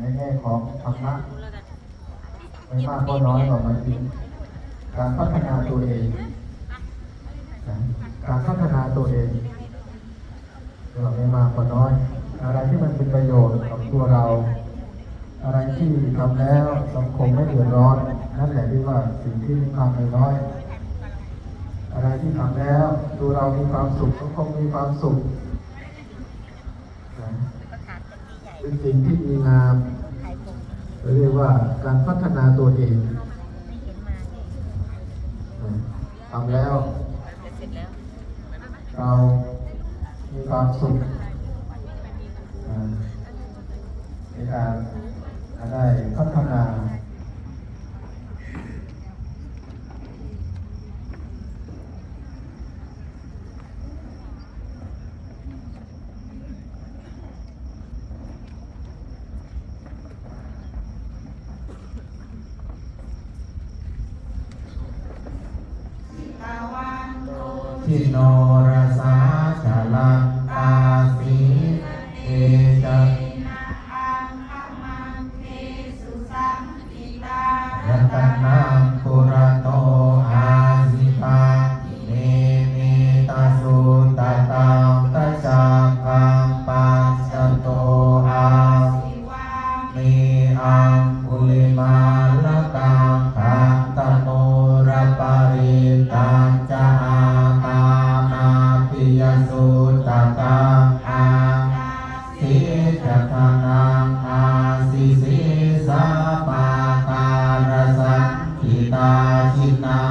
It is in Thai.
ในแง่ของธรรมะไม่มากก็น้อยกว่ามันถึงการพัฒนาตัวเอง การพัฒนาตัวเองเราไม่มากก็น้อย อะไรที่มันเป็นประโยชน์กับตัวเรา อะไรที่ทำแล้วสังคมไม่เดือดร้อน นั่นแหละที่ว่าสิ่งที่มีความน้อย อะไรที่ทำแล้วตัวเรามีความสุขสังคมมีความสุขนะ เป็นสิ่งที่ดีงามเรียกว่าการพัฒนาตัวเองทำแล้ว เรามีความสุขอ่าในการได้พัฒนา ทิโนรสาจาลัง ตทานังอาสิสิสาปาการสังคิตาชินา